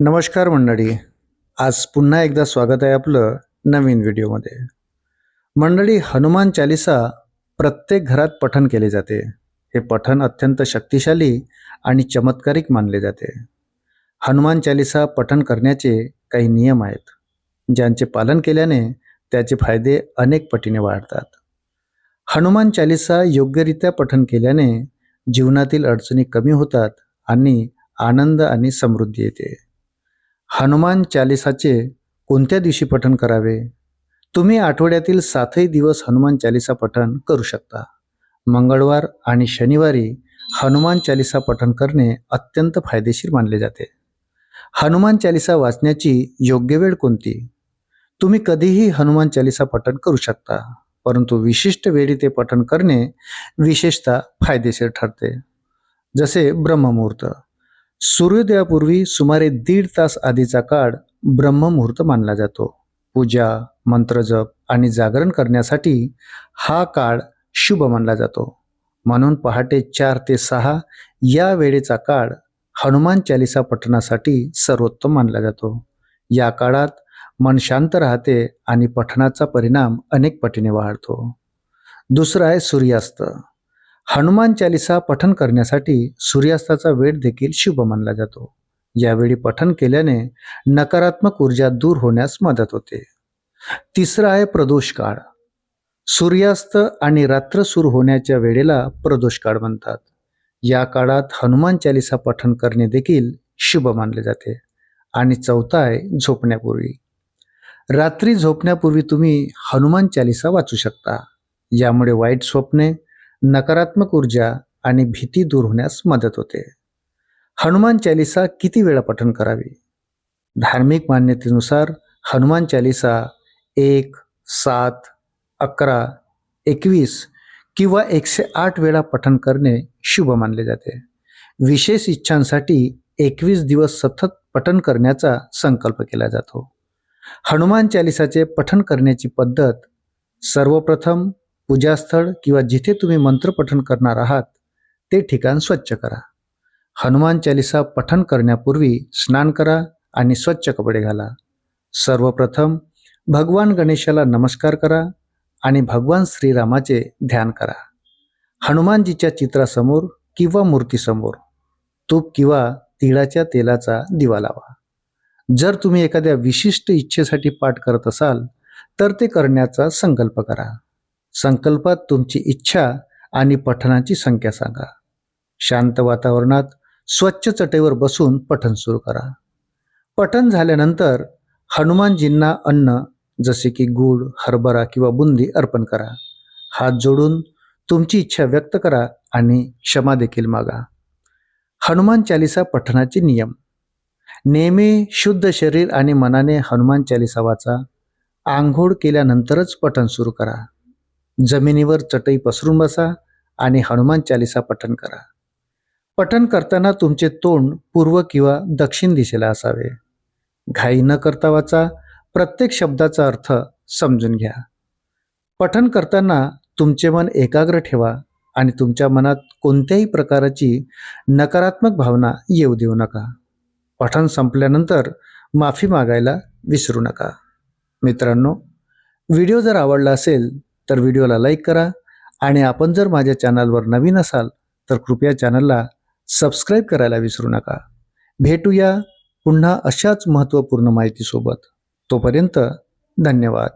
नमस्कार मंडळी. आज पुन्हा एकदा स्वागत आहे आपलं नवीन व्हिडिओमध्ये. मंडळी हनुमान चालिसा प्रत्येक घरात पठण केले जाते. हे पठण अत्यंत शक्तिशाली आणि चमत्कारिक मानले जाते. हनुमान चालिसा पठण करण्याचे काही नियम आहेत ज्यांचे पालन केल्याने त्याचे फायदे अनेक पटीने वाढतात. हनुमान चालिसा योग्यरित्या पठण केल्याने जीवनातील अडचणी कमी होतात आणि आनंद आणि समृद्धी येते. हनुमान चालिसाचे कोणत्या दिवशी पठण करावे? तुम्ही आठवड्यातील सातही दिवस हनुमान चालिसा पठण करू शकता. मंगळवार आणि शनिवारी हनुमान चालिसा पठण करणे अत्यंत फायदेशीर मानले जाते. हनुमान चालिसा वाचण्याची योग्य वेळ कोणती? तुम्ही कधीही हनुमान चालिसा पठण करू शकता परंतु विशिष्ट वेळी ते पठण करणे विशेषतः फायदेशीर ठरते. जसे ब्रह्ममुहूर्त. सूर्योदयापूर्वी सुमारे दीड तास आधीचा काळ ब्रह्ममुहूर्त मानला जातो. पूजा मंत्रजप आणि जागरण करण्यासाठी हा काळ शुभ मानला जातो. म्हणून पहाटे चार ते सहा या वेळेचा काळ हनुमान चालिसा पठणासाठी सर्वोत्तम मानला जातो. या काळात मन शांत राहते आणि पठणाचा परिणाम अनेक पटीने वाढतो. दुसरं आहे सूर्यास्त. हनुमान चालिसा पठन करण्यासाठी सूर्यास्ताचा वेळ देखील शुभ मानला जातो. यावेळी पठन केल्याने नकारात्मक ऊर्जा दूर होण्यास मदत होते. तिसरा आहे प्रदोष काळ. सूर्यास्त आणि रात्र सुरू होण्याच्या वेळेला प्रदोष काळ म्हणतात. या काळात हनुमान चालिसा पठन करणे देखील शुभ मानले जाते. आणि चौथा आहे झोपण्यापूर्वी. रात्री झोपण्यापूर्वी तुम्ही हनुमान चालिसा वाचू शकता. यामुळे वाईट स्वप्ने नकारात्मक ऊर्जा आणि भीती दूर होण्यास मदत होते. हनुमान चालिसा किती वेळा पठण करावी? धार्मिक मान्यतेनुसार हनुमान चालिसा एक सात अकरा एकवीस किंवा एकशे आठ वेळा पठण करणे शुभ मानले जाते. विशेष इच्छांसाठी एकवीस दिवस सतत पठण करण्याचा संकल्प केला जातो. हनुमान चालिसाचे पठण करण्याची पद्धत सर्वप्रथम पूजास्थळ किंवा जिथे तुम्ही मंत्रपठण करणार आहात ते ठिकाण स्वच्छ करा. हनुमान चालिसा पठण करण्यापूर्वी स्नान करा आणि स्वच्छ कपडे घाला. सर्वप्रथम भगवान गणेशाला नमस्कार करा आणि भगवान श्रीरामाचे ध्यान करा. हनुमानजीच्या चित्रासमोर किंवा मूर्तीसमोर तूप किंवा तिळाच्या तेलाचा दिवा लावा. जर तुम्ही एखाद्या विशिष्ट इच्छेसाठी पाठ करत असाल तर ते करण्याचा संकल्प करा. संकल्पात तुमची इच्छा आणि पठणाची संख्या सांगा. शांत वातावरणात स्वच्छ चटेवर बसून पठण सुरू करा. पठण झाल्यानंतर हनुमानजींना अन्न जसे की गूळ हरभरा किंवा बुंदी अर्पण करा. हात जोडून तुमची इच्छा व्यक्त करा आणि क्षमा देखील मागा. हनुमान चालिसा पठणाचे नियम. नेहमी शुद्ध शरीर आणि मनाने हनुमान चालिसा वाचा. आंघोळ केल्यानंतरच पठण सुरू करा. जमिनीवर चटई पसरून बसा आणि हनुमान चालिसा पठण करा. पठण करताना तुमचे तोंड पूर्व किंवा दक्षिण दिशेला असावे. घाई न करता वाचा प्रत्येक शब्दाचा अर्थ समजून घ्या. पठण करताना तुमचे मन एकाग्र ठेवा आणि तुमच्या मनात कोणत्याही प्रकाराची नकारात्मक भावना येऊ देऊ नका. पठण संपल्यानंतर माफी मागायला विसरू नका. मित्रांनो व्हिडिओ जर आवडला असेल तर व्हिडिओला लाईक करा आणि आपण जर माझ्या चॅनलवर नवीन असाल तर कृपया चॅनलला सबस्क्राईब करायला विसरू नका. भेटूया पुन्हा अशाच महत्त्वपूर्ण माहितीसोबत. तोपर्यंत धन्यवाद.